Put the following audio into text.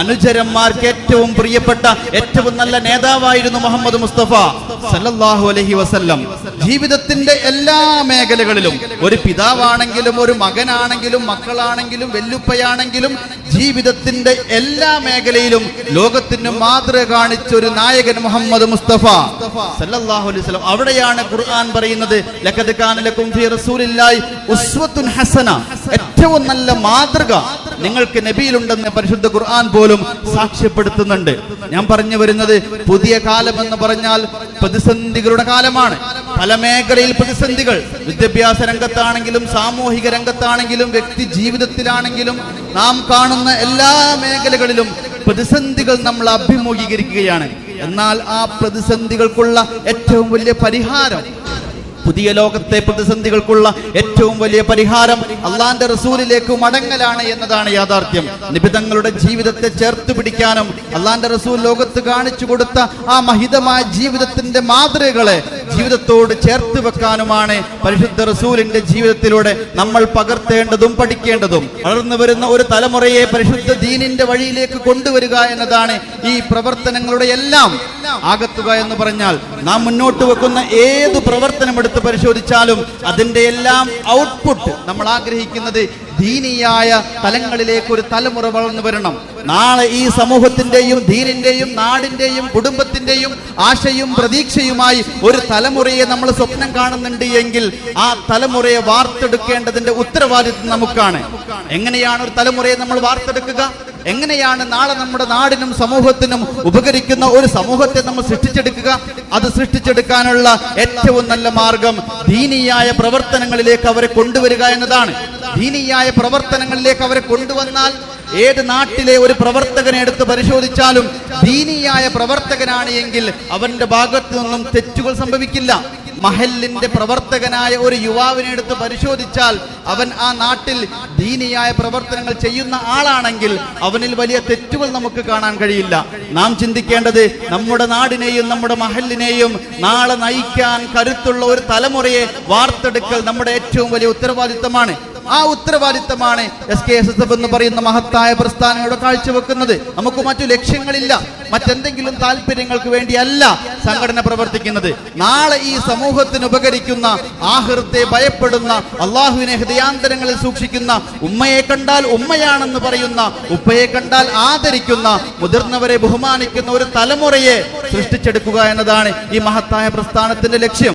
അനുചരന്മാർക്ക് ഏറ്റവും പ്രിയപ്പെട്ട ഏറ്റവും നല്ല നേതാവായിരുന്നു മുഹമ്മദ് മുസ്തഫ സല്ലല്ലാഹു അലഹി വസല്ലം. ജീവിതത്തിന്റെ എല്ലാ മേഖലകളിലും ഒരു പിതാവാണെങ്കിലും ഒരു മകനാണെങ്കിലും മക്കളാണെങ്കിലും വെല്ലുപ്പയാണെങ്കിലും ജീവിതത്തിന്റെ എല്ലാ മേഖലയിലും ലോകത്തിന് മാതൃക കാണിച്ച ഒരു നായകൻ മുഹമ്മദ് മുസ്തഫ സല്ലല്ലാഹു അലൈഹി വസല്ലം. അവിടെയാണ് ഖുർആൻ പറയുന്നത് ലഖദ് കാന ഉസ്വത്തുൻ ഹസന. ഏറ്റവും നല്ല മാതൃക നിങ്ങൾക്ക് നബിയിലുണ്ടെന്ന് പരിശുദ്ധ ഖുർആൻ പോലും സാക്ഷ്യപ്പെടുത്തുന്നുണ്ട്. ഞാൻ പറഞ്ഞു വരുന്നത് പുതിയ കാലം എന്ന് പറഞ്ഞാൽ പ്രതിസന്ധികളുടെ കാലമാണ്. പല മേഖലയിൽ പ്രതിസന്ധികൾ. വിദ്യാഭ്യാസ രംഗത്താണെങ്കിലും സാമൂഹിക രംഗത്താണെങ്കിലും വ്യക്തി ജീവിതത്തിലാണെങ്കിലും നാം കാണുന്ന എല്ലാ മേഖലകളിലും പ്രതിസന്ധികൾ നമ്മൾ അഭിമുഖീകരിക്കുകയാണ്. എന്നാൽ ആ പ്രതിസന്ധികൾക്കുള്ള ഏറ്റവും വലിയ പരിഹാരം പുതിയ ലോകത്തെ പ്രതിസന്ധികൾക്കുള്ള ഏറ്റവും വലിയ പരിഹാരം അള്ളാന്റെ റസൂലിലേക്ക് മടങ്ങലാണ് എന്നതാണ് യാഥാർത്ഥ്യം. നിബിതങ്ങളുടെ ജീവിതത്തെ ചേർത്ത് പിടിക്കാനും അള്ളാന്റെ റസൂൽ ലോകത്ത് കാണിച്ചു കൊടുത്ത ആ മഹിതമായ ജീവിതത്തിന്റെ മാതൃകകളെ ജീവിതത്തോട് ചേർത്ത് വെക്കാനുമാണ് പരിശുദ്ധ റസൂലിന്റെ ജീവിതത്തിലൂടെ നമ്മൾ പകർത്തേണ്ടതും പഠിക്കേണ്ടതും. വളർന്നു വരുന്ന ഒരു തലമുറയെ പരിശുദ്ധ ദീനിന്റെ വഴിയിലേക്ക് കൊണ്ടുവരിക എന്നതാണ് ഈ പ്രവർത്തനങ്ങളുടെ എല്ലാം. ആകത്തുക എന്ന് പറഞ്ഞാൽ നാം മുന്നോട്ട് വെക്കുന്ന ഏത് പ്രവർത്തനം എടുത്ത് പരിശോധിച്ചാലും അതിന്റെ എല്ലാം ഔട്ട്പുട്ട് നമ്മൾ ആഗ്രഹിക്കുന്നത് ദീനിയായ തലങ്ങളിലേക്ക് ഒരു തലമുറ വളർന്നു വരണം. നാളെ ഈ സമൂഹത്തിന്റെയും ദീനിന്റെയും നാടിന്റെയും കുടുംബത്തിന്റെയും ആശയും പ്രതീക്ഷയുമായി ഒരു തലമുറയെ നമ്മൾ സ്വപ്നം കാണുന്നുണ്ട് എങ്കിൽ ആ തലമുറയെ വാർത്തെടുക്കേണ്ടതിന്റെ ഉത്തരവാദിത്വം നമുക്കാണ്. എങ്ങനെയാണ് ഒരു തലമുറയെ നമ്മൾ വാർത്തെടുക്കുക? എങ്ങനെയാണ് നാളെ നമ്മുടെ നാടിനും സമൂഹത്തിനും ഉപകരിക്കുന്ന ഒരു സമൂഹത്തെ നമ്മൾ സൃഷ്ടിച്ചെടുക്കുക? അത് സൃഷ്ടിച്ചെടുക്കാനുള്ള ഏറ്റവും നല്ല മാർഗം ദീനിയായ പ്രവർത്തനങ്ങളിലേക്ക് അവരെ കൊണ്ടുവരിക എന്നതാണ്. ദീനിയായ പ്രവർത്തനങ്ങളിലേക്ക് അവരെ കൊണ്ടുവന്നാൽ ഏത് നാട്ടിലെ ഒരു പ്രവർത്തകനെ എടുത്ത് പരിശോധിച്ചാലും ദീനിയായ പ്രവർത്തകനാണ് എങ്കിൽ അവന്റെ ഭാഗത്തു നിന്നും തെറ്റുകൾ സംഭവിക്കില്ല. മഹലിന്റെ പ്രവർത്തകനായ ഒരു യുവാവിനെ എടുത്ത് പരിശോധിച്ചാൽ അവൻ ആ നാട്ടിൽ ദീനിയായ പ്രവർത്തനങ്ങൾ ചെയ്യുന്ന ആളാണെങ്കിൽ അവനിൽ വലിയ തെറ്റുകൾ നമുക്ക് കാണാൻ കഴിയില്ല. നാം ചിന്തിക്കേണ്ടത് നമ്മുടെ നാടിനെയും നമ്മുടെ മഹലിനെയും നാളെ നയിക്കാൻ കരുത്തുള്ള ഒരു തലമുറയെ വാർത്തെടുക്കൽ നമ്മുടെ ഏറ്റവും വലിയ ഉത്തരവാദിത്തമാണ്. ആ ഉത്തരവാദിത്തമാണ് S K S S F എന്ന് പറയുന്ന മഹത്തായ പ്രസ്ഥാനം ഇവിടെ കാഴ്ചവെക്കുന്നത്. നമുക്ക് മറ്റു ലക്ഷ്യങ്ങളില്ല. മറ്റെന്തെങ്കിലും താല്പര്യങ്ങൾക്ക് വേണ്ടിയല്ല സംഘടന പ്രവർത്തിക്കുന്നത്. നാളെ ഈ സമൂഹത്തിന് ഉപകരിക്കുന്ന ആഹൃത്തെ ഭയപ്പെടുന്ന അള്ളാഹുവിനെ ഹൃദയാന്തരങ്ങളിൽ സൂക്ഷിക്കുന്ന ഉമ്മയെ കണ്ടാൽ ഉമ്മയാണെന്ന് പറയുന്ന ഉപ്പയെ കണ്ടാൽ ആദരിക്കുന്ന മുതിർന്നവരെ ബഹുമാനിക്കുന്ന ഒരു തലമുറയെ സൃഷ്ടിച്ചെടുക്കുക എന്നതാണ് ഈ മഹത്തായ പ്രസ്ഥാനത്തിന്റെ ലക്ഷ്യം.